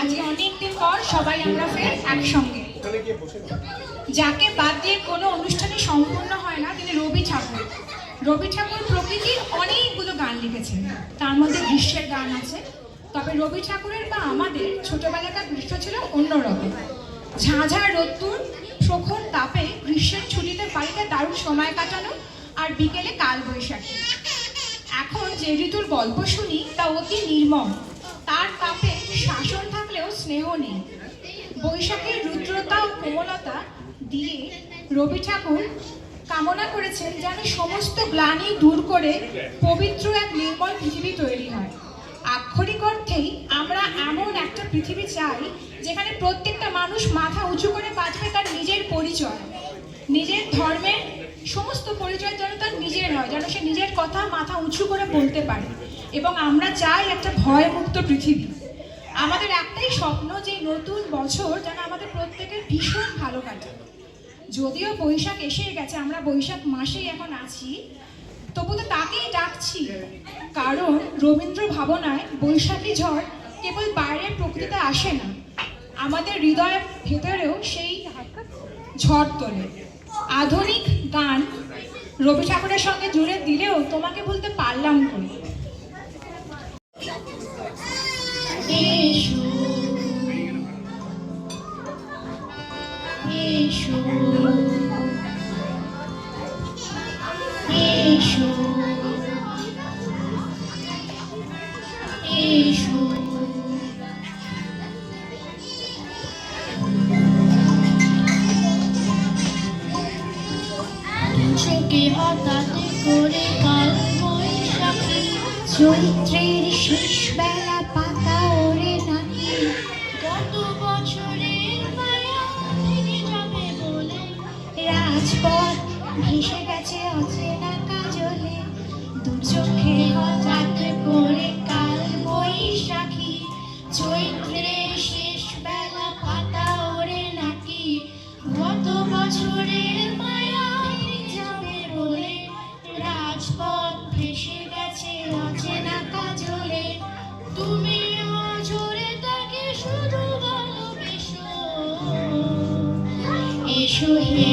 আজকে অনেকদিন পর সবাই আমরা ফের একসঙ্গে। যাকে বাদ দিয়ে কোনো অনুষ্ঠানে সম্পূর্ণ হয় না তিনি রবি ঠাকুর। রবি ঠাকুর প্রকৃতির অনেকগুলো গান লিখেছেন। তার মধ্যে গ্রীষ্মের গান আছে। তবে রবি ঠাকুরের বা আমাদের ছোটবেলাকার গ্রীষ্ম ছিল অন্যরকম। ঝাঁঝা রোদ্দুর প্রখর তাপে গ্রীষ্মের ছুটিতে বাড়িতে দারুণ সময় কাটানো আর বিকেলে কাল বৈশাখী এখন যে ঋতুর গল্প শুনি তা অতি নির্মম। তার তাপে শাসন থাকলেও স্নেহ নেই। বৈশাখের রুদ্রতা ও কোমলতা দিয়ে রবি ঠাকুর কামনা করেছেন যেন সমস্ত গ্লানি দূর করে পবিত্র এক নির্মল পৃথিবী তৈরি হয়। আক্ষরিক অর্থেই আমরা এমন একটা পৃথিবী চাই যেখানে প্রত্যেকটা মানুষ মাথা উঁচু করে বাঁচবে তার নিজের পরিচয়। নিজের ধর্মের সমস্ত পরিচয় যেন তার নিজের হয়, যেন সে নিজের কথা মাথা উঁচু করে বলতে পারে। এবং আমরা চাই একটা ভয়মুক্ত পৃথিবী। আমাদের একটাই স্বপ্ন যে নতুন বছর যেন আমাদের প্রত্যেকের ভীষণ ভালো কাটে যদিও বৈশাখ এসে গেছে, আমরা বৈশাখ মাসেই এখন আছি, তবু তো তাকেই ডাকছি। কারণ রবীন্দ্র ভাবনায় বৈশাখী ঝড় কেবল বাইরের প্রকৃতিতে আসে না, আমাদের হৃদয়ের ভেতরেও সেই ঝড় তোলে। আধুনিক গান রবি ঠাকুরের সঙ্গে জুড়ে দিলেও তোমাকে বলতে পারলাম কই এসো এসো এসো এসো চোখে হঠাৎ করে কাল বৈশাখী চৈত্রের শেষ বেলা রাজপথ ভেসে গেছে অচেনা কাজলে। দু চোখে হঠাৎ করে কাল বৈশাখী। চৈত্রের শেষ বেলা পাতা ওরে নাকি। গত বছরের মায়া যাবে বলে। রাজপথ ভেসে গেছে অচেনা কাজলে। তুমি জোরে তাকে শুধু ভালোবেসো। এসো হে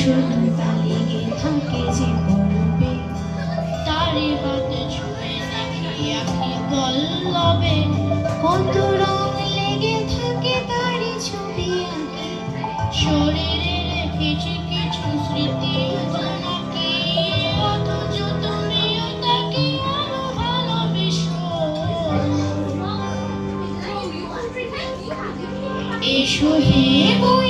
প্রিয় সুলতা লেগে থাকে যে পড়বে তারি পাতা ছুঁয়ে দেখি আখি পল্লবে কত রং লেগে থাকে তারই ছবি আঁকি শরীরে রেখেছি কিছু স্মৃতি এসো হে বৈশাখ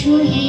এসো হে